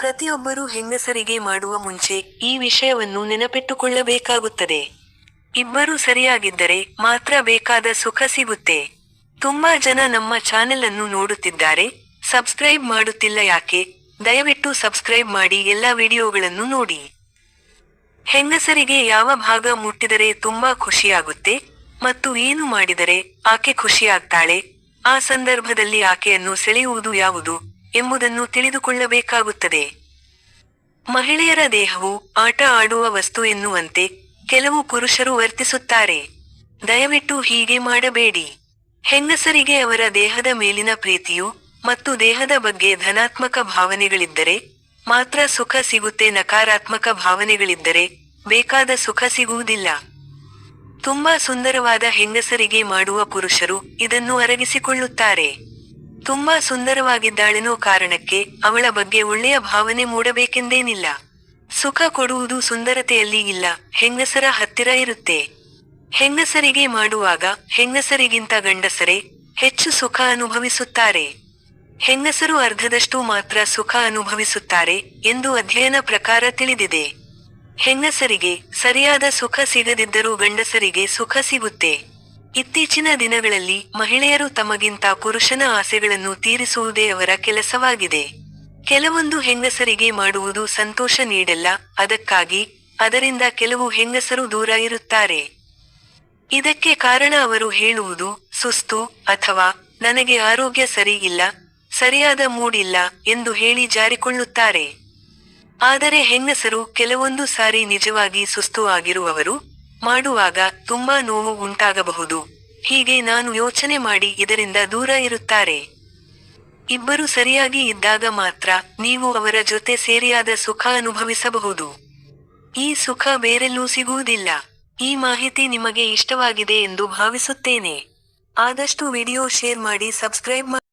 ಪ್ರತಿಯೊಬ್ಬರೂ ಹೆಂಗಸರಿಗೆ ಮಾಡುವ ಮುಂಚೆ ಈ ವಿಷಯವನ್ನು ನೆನಪಿಟ್ಟುಕೊಳ್ಳಬೇಕಾಗುತ್ತದೆ. ಇಬ್ಬರು ಸರಿಯಾಗಿದ್ದರೆ ಮಾತ್ರ ಬೇಕಾದ ಸುಖ ಸಿಗುತ್ತೆ. ತುಂಬಾ ಜನ ನಮ್ಮ ಚಾನೆಲ್ ಅನ್ನು ನೋಡುತ್ತಿದ್ದಾರೆ. ಸಬ್ಸ್ಕ್ರೈಬ್ ಮಾಡುತ್ತಿಲ್ಲ ಯಾಕೆ? ದಯವಿಟ್ಟು ಸಬ್ಸ್ಕ್ರೈಬ್ ಮಾಡಿ ಎಲ್ಲ ವಿಡಿಯೋಗಳನ್ನು ನೋಡಿ. ಹೆಂಗಸರಿಗೆ ಯಾವ ಭಾಗ ಮುಟ್ಟಿದರೆ ತುಂಬಾ ಖುಷಿಯಾಗುತ್ತೆ ಮತ್ತು ಏನು ಮಾಡಿದರೆ ಆಕೆ ಖುಷಿಯಾಗ್ತಾಳೆ? ಆ ಸಂದರ್ಭದಲ್ಲಿ ಆಕೆಯನ್ನು ಸೆಳೆಯುವುದು ಯಾವುದು? ಎಂಬುದನ್ನು ತಿಳಿದುಕೊಳ್ಳಬೇಕಾಗುತ್ತದೆ. ಮಹಿಳೆಯರ ದೇಹವು ಆಟ ಆಡುವ ವಸ್ತು ಎನ್ನುವಂತೆ ಕೆಲವು ಪುರುಷರು ವರ್ತಿಸುತ್ತಾರೆ. ದಯವಿಟ್ಟು ಹೀಗೆ ಮಾಡಬೇಡಿ. ಹೆಂಗಸರಿಗೆ ಅವರ ದೇಹದ ಮೇಲಿನ ಪ್ರೀತಿಯು ಮತ್ತು ದೇಹದ ಬಗ್ಗೆ ಧನಾತ್ಮಕ ಭಾವನೆಗಳಿದ್ದರೆ ಮಾತ್ರ ಸುಖ ಸಿಗುತ್ತೆ, ನಕಾರಾತ್ಮಕ ಭಾವನೆಗಳಿದ್ದರೆ ಬೇಕಾದ ಸುಖ ಸಿಗುವುದಿಲ್ಲ. ತುಂಬಾ ಸುಂದರವಾದ ಹೆಂಗಸರಿಗೆ ಮಾಡುವ ಪುರುಷರು ಇದನ್ನು ಅರಗಿಸಿಕೊಳ್ಳುತ್ತಾರೆ. ತುಂಬಾ ಸುಂದರವಾಗಿದ್ದಾಳೆನೋ ಕಾರಣಕ್ಕೆ ಅವಳ ಬಗ್ಗೆ ಒಳ್ಳೆಯ ಭಾವನೆ ಮೂಡಬೇಕೆಂದೇನಿಲ್ಲ. ಸುಖ ಕೊಡುವುದು ಸುಂದರತೆಯಲ್ಲಿ ಇಲ್ಲ, ಹೆಂಗಸರ ಹತ್ತಿರ ಇರುತ್ತೆ. ಹೆಂಗಸರಿಗೆ ಮಾಡುವಾಗ ಹೆಂಗಸರಿಗಿಂತ ಗಂಡಸರೇ ಹೆಚ್ಚು ಸುಖ ಅನುಭವಿಸುತ್ತಾರೆ. ಹೆಂಗಸರು ಅರ್ಧದಷ್ಟು ಮಾತ್ರ ಸುಖ ಅನುಭವಿಸುತ್ತಾರೆ ಎಂದು ಅಧ್ಯಯನ ಪ್ರಕಾರ ತಿಳಿದಿದೆ. ಹೆಂಗಸರಿಗೆ ಸರಿಯಾದ ಸುಖ ಸಿಗದಿದ್ದರೂ ಗಂಡಸರಿಗೆ ಸುಖ ಸಿಗುತ್ತೆ. ಇತ್ತೀಚಿನ ದಿನಗಳಲ್ಲಿ ಮಹಿಳೆಯರು ತಮಗಿಂತ ಪುರುಷನ ಆಸೆಗಳನ್ನು ತೀರಿಸುವುದೇ ಅವರ ಕೆಲಸವಾಗಿದೆ. ಕೆಲವೊಂದು ಹೆಂಗಸರಿಗೆ ಮಾಡುವುದು ಸಂತೋಷ ನೀಡಲ್ಲ, ಅದಕ್ಕಾಗಿ ಅದರಿಂದ ಕೆಲವು ಹೆಂಗಸರು ದೂರ ಇರುತ್ತಾರೆ. ಇದಕ್ಕೆ ಕಾರಣ ಅವರು ಹೇಳುವುದು, ಸುಸ್ತು ಅಥವಾ ನನಗೆ ಆರೋಗ್ಯ ಸರಿ ಇಲ್ಲ, ಸರಿಯಾದ ಮೂಡ್ ಇಲ್ಲ ಎಂದು ಹೇಳಿ ಜಾರಿಕೊಳ್ಳುತ್ತಾರೆ. ಆದರೆ ಹೆಂಗಸರು ಕೆಲವೊಂದು ಸಾರಿ ನಿಜವಾಗಿ ಸುಸ್ತು ಆಗಿರುವವರು ಮಾಡುವಾಗ ತುಂಬಾ ನೋವು ಉಂಟಾಗಬಹುದು. ಹೀಗೆ ನಾನು ಯೋಚನೆ ಮಾಡಿ ಇದರಿಂದ ದೂರ ಇರುತ್ತಾರೆ. ಇಬ್ಬರು ಸರಿಯಾಗಿ ಇದ್ದಾಗ ಮಾತ್ರ ನೀವು ಅವರ ಜೊತೆ ಸೇರಿಯಾದ ಸುಖ ಅನುಭವಿಸಬಹುದು. ಈ ಸುಖ ಬೇರೆಲ್ಲೂ ಸಿಗುವುದಿಲ್ಲ. ಈ ಮಾಹಿತಿ ನಿಮಗೆ ಇಷ್ಟವಾಗಿದೆ ಎಂದು ಭಾವಿಸುತ್ತೇನೆ. ಆದಷ್ಟು ವಿಡಿಯೋ ಶೇರ್ ಮಾಡಿ ಸಬ್ಸ್ಕ್ರೈಬ್ ಮಾಡಿ